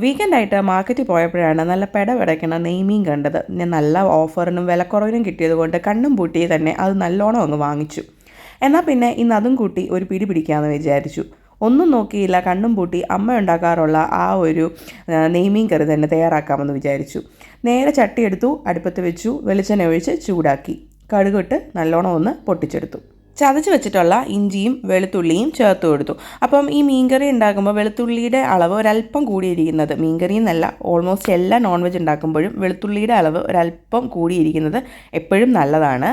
വീക്കെൻഡായിട്ട് മാർക്കറ്റിൽ പോയപ്പോഴാണ് നല്ല പെട പിടയ്ക്കണ നെയ്മീൻ കണ്ടത്. ഞാൻ നല്ല ഓഫറിനും വിലക്കുറവിനും കിട്ടിയത് കൊണ്ട് കണ്ണും പൂട്ടി തന്നെ അത് നല്ലോണം അങ്ങ് വാങ്ങിച്ചു. എന്നാൽ പിന്നെ ഇന്ന് അതും കൂട്ടി ഒരു പിടി പിടിക്കാമെന്ന് വിചാരിച്ചു. ഒന്നും നോക്കിയില്ല കണ്ണും പൂട്ടി അമ്മ ഉണ്ടാക്കാറുള്ള ആ ഒരു നെയ്മീൻ കറി തന്നെ തയ്യാറാക്കാമെന്ന് വിചാരിച്ചു. നേരെ ചട്ടിയെടുത്തു അടുപ്പത്ത് വെച്ചു വെളിച്ചെണ്ണ ഒഴിച്ച് ചൂടാക്കി. കടുകിട്ട് നല്ലോണം ഒന്ന് പൊട്ടിച്ചെടുത്തു. ചതച്ച് വെച്ചിട്ടുള്ള ഇഞ്ചിയും വെളുത്തുള്ളിയും ചേർത്ത് കൊടുത്തു. അപ്പം ഈ മീൻകറി ഉണ്ടാക്കുമ്പോൾ വെളുത്തുള്ളിയുടെ അളവ് ഒരല്പം കൂടിയിരിക്കുന്നത് മീൻകറി എന്നല്ല ഓൾമോസ്റ്റ് എല്ലാ നോൺ വെജ് ഉണ്ടാക്കുമ്പോഴും വെളുത്തുള്ളിയുടെ അളവ് ഒരല്പം കൂടിയിരിക്കുന്നത് എപ്പോഴും നല്ലതാണ്.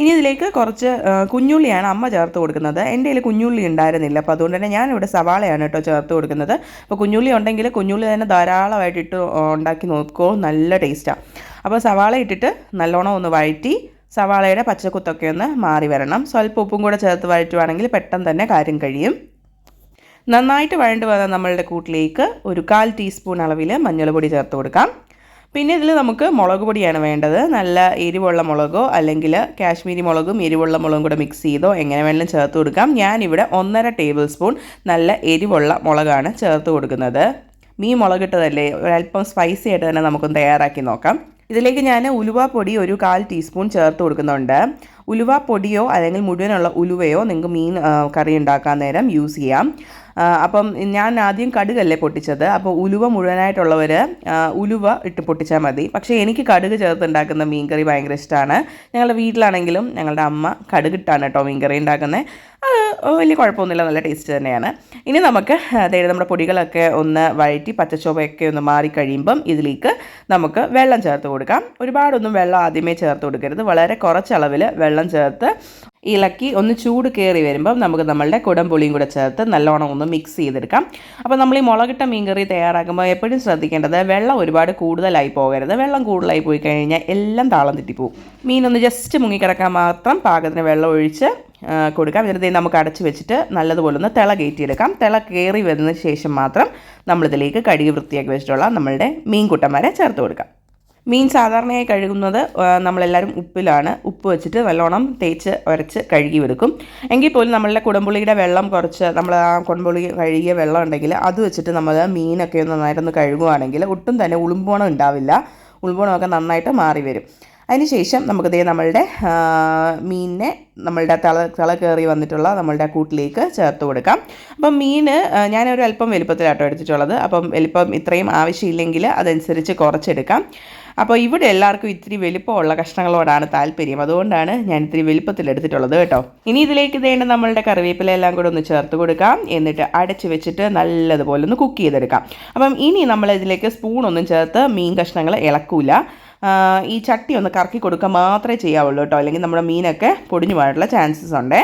ഇനി ഇതിലേക്ക് കുറച്ച് കുഞ്ഞുള്ളിയാണ് അമ്മ ചേർത്ത് കൊടുക്കുന്നത്. എന്റെ കയ്യിൽ കുഞ്ഞുള്ളി ഉണ്ടായിരുന്നില്ല. അപ്പോൾ അതുകൊണ്ട് തന്നെ ഞാനിവിടെ സവാളയാണ് കേട്ടോ ചേർത്ത് കൊടുക്കുന്നത്. അപ്പോൾ കുഞ്ഞുള്ളി ഉണ്ടെങ്കിൽ കുഞ്ഞുള്ളി തന്നെ ധാരാളമായിട്ട് ഇട്ട് ഉണ്ടാക്കി നോക്കുമോ നല്ല ടേസ്റ്റാണ് അപ്പോൾ സവാള ഇട്ടിട്ട് നല്ലോണം ഒന്ന് വഴറ്റി സവാളയുടെ പച്ചക്കുത്തൊക്കെ ഒന്ന് മാറി വരണം. സ്വല്പം ഉപ്പും കൂടെ ചേർത്ത് വഴറ്റുവാണെങ്കിൽ പെട്ടെന്ന് തന്നെ കാര്യം കഴിയും. നന്നായിട്ട് വഴണ്ട് വന്ന നമ്മളുടെ കൂട്ടിലേക്ക് ഒരു കാൽ ടീസ്പൂൺ അളവിൽ മഞ്ഞൾപ്പൊടി ചേർത്ത് കൊടുക്കാം. പിന്നെ ഇതിൽ നമുക്ക് മുളക് പൊടിയാണ് വേണ്ടത്. നല്ല എരിവുള്ള മുളകോ അല്ലെങ്കിൽ കാശ്മീരി മുളകും എരിവുള്ള മുളകും കൂടെ മിക്സ് ചെയ്തോ എങ്ങനെ വേണമെങ്കിലും ചേർത്ത് കൊടുക്കാം. ഞാനിവിടെ ഒന്നര ടേബിൾ സ്പൂൺ നല്ല എരിവുള്ള മുളകാണ് ചേർത്ത് കൊടുക്കുന്നത്. മീൻ മുളകിട്ടതല്ലേ? ഒരല്പം സ്പൈസി ആയിട്ട് തന്നെ നമുക്കൊന്ന് തയ്യാറാക്കി നോക്കാം. ഇതിലേക്ക് ഞാൻ ഉലുവാപ്പൊടി ഒരു കാൽ ടീസ്പൂൺ ചേർത്ത് കൊടുക്കുന്നുണ്ട്. ഉലുവാപ്പൊടിയോ അല്ലെങ്കിൽ മുഴുവനുള്ള ഉലുവയോ നിങ്ങൾക്ക് മീൻ കറി ഉണ്ടാക്കാൻ നേരം യൂസ് ചെയ്യാം. അപ്പം ഞാൻ ആദ്യം കടുകല്ലേ പൊട്ടിച്ചത്. അപ്പോൾ ഉലുവ മുഴുവനായിട്ടുള്ളവർ ഉലുവ ഇട്ട് പൊട്ടിച്ചാൽ മതി. പക്ഷേ എനിക്ക് കടുക് ചേർത്ത് ഉണ്ടാക്കുന്ന മീൻ കറി ഭയങ്കര ഇഷ്ടമാണ് ഞങ്ങളുടെ വീട്ടിലാണെങ്കിലും ഞങ്ങളുടെ അമ്മ കടുകിട്ടാണ് കേട്ടോ മീൻകറി ഉണ്ടാക്കുന്നത് അത് വലിയ കുഴപ്പമൊന്നുമില്ല നല്ല ടേസ്റ്റ് തന്നെയാണ്. ഇനി നമുക്ക് അതായത് നമ്മുടെ പൊടികളൊക്കെ ഒന്ന് വഴറ്റി പച്ചച്ചോവയൊക്കെ ഒന്ന് മാറി കഴിയുമ്പം ഇതിലേക്ക് നമുക്ക് വെള്ളം ചേർത്ത് കൊടുക്കാം. ഒരുപാടൊന്നും വെള്ളം ആദ്യമേ ചേർത്ത് കൊടുക്കരുത്. വളരെ കുറച്ചളവിൽ വെള്ളം ചേർത്ത് ഇളക്കി ഒന്ന് ചൂട് കയറി വരുമ്പം നമുക്ക് നമ്മളുടെ കുടംപുളിയും കൂടെ ചേർത്ത് നല്ലോണം ഒന്ന് മിക്സ് ചെയ്തെടുക്കാം. അപ്പോൾ നമ്മൾ ഈ മുളകിട്ട മീൻകറി തയ്യാറാക്കുമ്പോൾ എപ്പോഴും ശ്രദ്ധിക്കേണ്ടത് വെള്ളം ഒരുപാട് കൂടുതലായി പോകരുത്. വെള്ളം കൂടുതലായി പോയി കഴിഞ്ഞാൽ എല്ലാം താളം തെറ്റിപ്പോവും. മീനൊന്ന് ജസ്റ്റ് മുങ്ങിക്കിടക്കാൻ മാത്രം പാകത്തിന് വെള്ളം ഒഴിച്ച് കൊടുക്കാം. ദേ നമുക്ക് അടച്ച് വെച്ചിട്ട് നല്ലതുപോലെ ഒന്ന് തിള കയറ്റിയെടുക്കാം. തിള കയറി വരുന്നതിന് ശേഷം മാത്രം നമ്മളിതിലേക്ക് കഴുകി വൃത്തിയാക്കി വെച്ചിട്ടുള്ള നമ്മളുടെ മീൻകുട്ടന്മാരെ ചേർത്ത് കൊടുക്കാം. മീൻ സാധാരണയായി കഴുകുന്നത് നമ്മളെല്ലാവരും ഉപ്പിലാണ്. ഉപ്പ് വെച്ചിട്ട് നല്ലോണം തേച്ച് ഉരച്ച് കഴുകി വെടുക്കും എങ്കിൽ പോലും നമ്മളുടെ കുടംപുളിയുടെ വെള്ളം കുറച്ച് നമ്മൾ ആ കുടംപുളി കഴുകിയ വെള്ളം ഉണ്ടെങ്കിൽ അത് വെച്ചിട്ട് നമ്മൾ മീനൊക്കെ ഒന്ന് നന്നായിട്ടൊന്ന് കഴുകുവാണെങ്കിൽ ഒട്ടും തന്നെ ഉളുമ്പോണം ഉണ്ടാവില്ല. ഉളുമ്പോണമൊക്കെ നന്നായിട്ട് മാറി വരും അതിനുശേഷം നമുക്ക് ദേ നമ്മളുടെ മീനിനെ നമ്മളുടെ തള തള കയറി വന്നിട്ടുള്ള നമ്മളുടെ കൂട്ടിലേക്ക് ചേർത്ത് കൊടുക്കാം. അപ്പം മീൻ ഞാനൊരു അല്പം വലുപ്പത്തിലാട്ടോ എടുത്തിട്ടുള്ളത്. അപ്പം വലിപ്പം ഇത്രയും ആവശ്യമില്ലെങ്കിൽ അതനുസരിച്ച് കുറച്ചെടുക്കാം. അപ്പോൾ ഇവിടെ എല്ലാവർക്കും ഇത്തിരി വലിപ്പമുള്ള കഷ്ണങ്ങളോടാണ് താല്പര്യം. അതുകൊണ്ടാണ് ഞാൻ ഇത്തിരി വലിപ്പത്തിൽ എടുത്തിട്ടുള്ളത് കേട്ടോ. ഇനി ഇതിലേക്ക് വേണ്ട നമ്മളുടെ കറിവേപ്പില എല്ലാം കൂടെ ഒന്ന് ചേർത്ത് കൊടുക്കാം. എന്നിട്ട് അടച്ച് വെച്ചിട്ട് നല്ലതുപോലെ ഒന്ന് കുക്ക് ചെയ്തെടുക്കാം. അപ്പം ഇനി നമ്മൾ ഇതിലേക്ക് സ്പൂണൊന്നും ചേർത്ത് മീൻ കഷ്ണങ്ങൾ ഇളക്കൂല. ഈ ചട്ടി ഒന്ന് കറക്കി കൊടുക്കുക മാത്രമേ ചെയ്യാവുള്ളൂ കേട്ടോ. അല്ലെങ്കിൽ നമ്മുടെ മീനൊക്കെ പൊടിഞ്ഞു പോകാനുള്ള ചാൻസസ് ഉണ്ട്.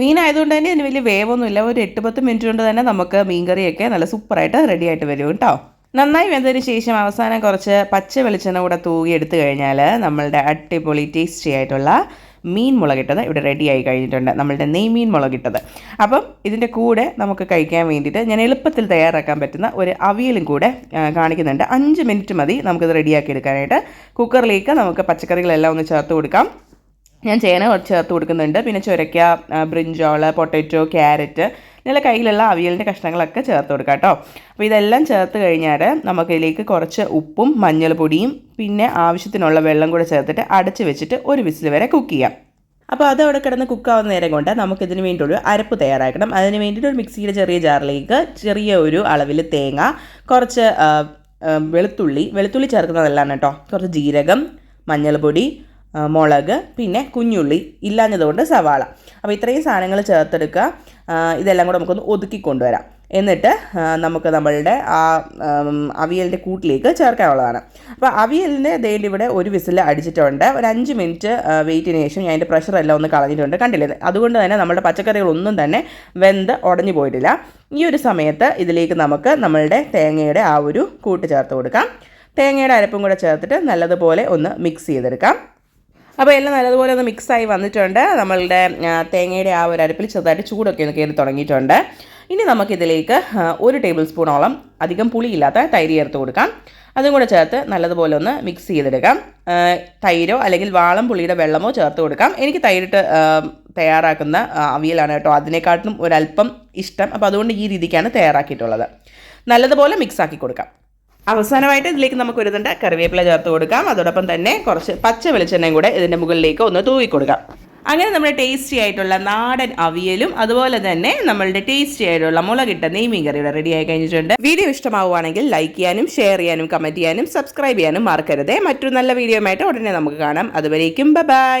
മീനായതുകൊണ്ട് തന്നെ ഇതിന് വലിയ വേവൊന്നുമില്ല. ഒരു എട്ട് പത്ത് മിനിറ്റ് കൊണ്ട് തന്നെ നമുക്ക് മീൻകറിയൊക്കെ നല്ല സൂപ്പറായിട്ട് റെഡി ആയിട്ട് വരും കേട്ടോ. നന്നായി വെന്തതിന് ശേഷം അവസാനം കുറച്ച് പച്ച വെളിച്ചെണ്ണ കൂടെ തൂകി എടുത്തു കഴിഞ്ഞാൽ നമ്മളുടെ അടിപൊളി ടേസ്റ്റി ആയിട്ടുള്ള മീൻ മുളകിട്ടത് ഇവിടെ റെഡി ആയി കഴിഞ്ഞിട്ടുണ്ട്. നമ്മളുടെ നെയ്മീൻ മുളകിട്ടത്. അപ്പം ഇതിന്റെ കൂടെ നമുക്ക് കഴിക്കാൻ വേണ്ടിയിട്ട് ഞാൻ എളുപ്പത്തിൽ തയ്യാറാക്കാൻ പറ്റുന്ന ഒരു അവിയലും കൂടെ കാണിക്കുന്നുണ്ട്. അഞ്ച് മിനിറ്റ് മതി നമുക്കിത് റെഡിയാക്കി എടുക്കാനായിട്ട്. കുക്കറിലേക്ക് നമുക്ക് പച്ചക്കറികളെല്ലാം ഒന്ന് ചേർത്ത് കൊടുക്കാം. ഞാൻ ചേന ചേർത്ത് കൊടുക്കുന്നുണ്ട്. പിന്നെ ചുരക്ക ബ്രിഞ്ചോൾ പൊട്ടറ്റോ ക്യാരറ്റ് നിങ്ങളുടെ കയ്യിലുള്ള അവിയലിന്റെ കഷ്ണങ്ങളൊക്കെ ചേർത്ത് കൊടുക്കാം കേട്ടോ. അപ്പോൾ ഇതെല്ലാം ചേർത്ത് കഴിഞ്ഞാൽ നമുക്കിതിലേക്ക് കുറച്ച് ഉപ്പും മഞ്ഞൾപ്പൊടിയും പിന്നെ ആവശ്യത്തിനുള്ള വെള്ളം കൂടെ ചേർത്തിട്ട് അടച്ച് വെച്ചിട്ട് ഒരു വിസിൽ വരെ കുക്ക് ചെയ്യാം. അപ്പോൾ അത് അവിടെ കിടന്ന് കുക്കാവുന്ന നേരം കൊണ്ട് നമുക്കിതിന് വേണ്ടിയൊരു അരപ്പ് തയ്യാറാക്കണം. അതിന് വേണ്ടിയിട്ട് ഒരു മിക്സിയിലെ ചെറിയ ജാറിലേക്ക് ചെറിയ ഒരു അളവിൽ തേങ്ങ കുറച്ച് വെളുത്തുള്ളി. വെളുത്തുള്ളി ചേർക്കുന്നതല്ലാണ് കേട്ടോ. കുറച്ച് ജീരകം മഞ്ഞൾപ്പൊടി മുളക് പിന്നെ കുഞ്ഞുള്ളി ഇല്ലാഞ്ഞതുകൊണ്ട് സവാള. അപ്പോൾ ഇത്രയും സാധനങ്ങൾ ചേർത്തെടുക്കുക. ഇതെല്ലാം കൂടെ നമുക്കൊന്ന് ഒതുക്കി കൊണ്ടുവരാം. എന്നിട്ട് നമുക്ക് നമ്മളുടെ ആ അവിയലിന്റെ കൂട്ടിലേക്ക് ചേർക്കാനുള്ളതാണ്. അപ്പോൾ അവിയലിന്റെ ദേണ്ടി ഇവിടെ ഒരു വിസിൽ അടിച്ചിട്ടുണ്ട്. ഒരു അഞ്ച് മിനിറ്റ് വെയിറ്റിന് ശേഷം ഞാൻ അതിന്റെ പ്രഷറെല്ലാം ഒന്ന് കളഞ്ഞിട്ടുണ്ട്. കണ്ടില്ലേ? അതുകൊണ്ട് തന്നെ നമ്മുടെ പച്ചക്കറികളൊന്നും തന്നെ വെന്ത് ഉടഞ്ഞു പോയിട്ടില്ല. ഈ ഒരു സമയത്ത് ഇതിലേക്ക് നമുക്ക് നമ്മളുടെ തേങ്ങയുടെ ആ ഒരു കൂട്ട് ചേർത്ത് കൊടുക്കാം. തേങ്ങയുടെ അരപ്പും കൂടെ ചേർത്തിട്ട് നല്ലതുപോലെ ഒന്ന് മിക്സ് ചെയ്തെടുക്കാം. അപ്പോൾ എല്ലാം നല്ലതുപോലെ ഒന്ന് മിക്സായി വന്നിട്ടുണ്ട്. നമ്മളുടെ തേങ്ങയുടെ ആ ഒരു അരപ്പിൽ ചെറുതായിട്ട് ചൂടൊക്കെ ഒന്ന് കയറി തുടങ്ങിയിട്ടുണ്ട്. ഇനി നമുക്കിതിലേക്ക് ഒരു ടേബിൾ സ്പൂണോളം അധികം പുളിയില്ലാത്ത തൈര് ചേർത്ത് കൊടുക്കാം. അതും കൂടെ ചേർത്ത് നല്ലതുപോലെ ഒന്ന് മിക്സ് ചെയ്തെടുക്കാം. തൈരോ അല്ലെങ്കിൽ വാളം പുളിയുടെ വെള്ളമോ ചേർത്ത് കൊടുക്കാം. എനിക്ക് തൈരിട്ട് തയ്യാറാക്കുന്ന അവിയലാണ് കേട്ടോ അതിനെക്കാട്ടിലും ഒരല്പം ഇഷ്ടം. അപ്പോൾ അതുകൊണ്ട് ഈ രീതിക്കാണ് തയ്യാറാക്കിയിട്ടുള്ളത്. നല്ലതുപോലെ മിക്സ് ആക്കി കൊടുക്കാം. അവസാനമായിട്ട് ഇതിലേക്ക് നമുക്ക് ഒരു തണ്ട് കറിവേപ്പില ചേർത്ത് കൊടുക്കാം. അതോടൊപ്പം തന്നെ കുറച്ച് പച്ച വെളിച്ചെണ്ണയും കൂടെ ഇതിന്റെ മുകളിലേക്ക് ഒന്ന് തൂവി കൊടുക്കാം. അങ്ങനെ നമ്മുടെ ടേസ്റ്റി ആയിട്ടുള്ള നാടൻ അവിയലും അതുപോലെ തന്നെ നമ്മളുടെ ടേസ്റ്റി ആയിട്ടുള്ള മുളകിട്ട നെയ്മീൻ കറിയുടെ റെഡി ആയി കഴിഞ്ഞിട്ടുണ്ട്. വീഡിയോ ഇഷ്ടമാവുകയാണെങ്കിൽ ലൈക്ക് ചെയ്യാനും ഷെയർ ചെയ്യാനും കമന്റ് ചെയ്യാനും സബ്സ്ക്രൈബ് ചെയ്യാനും മറക്കരുത്. മറ്റൊരു നല്ല വീഡിയോ ആയിട്ട് ഉടനെ നമുക്ക് കാണാം. അതുവരേക്കും ബൈ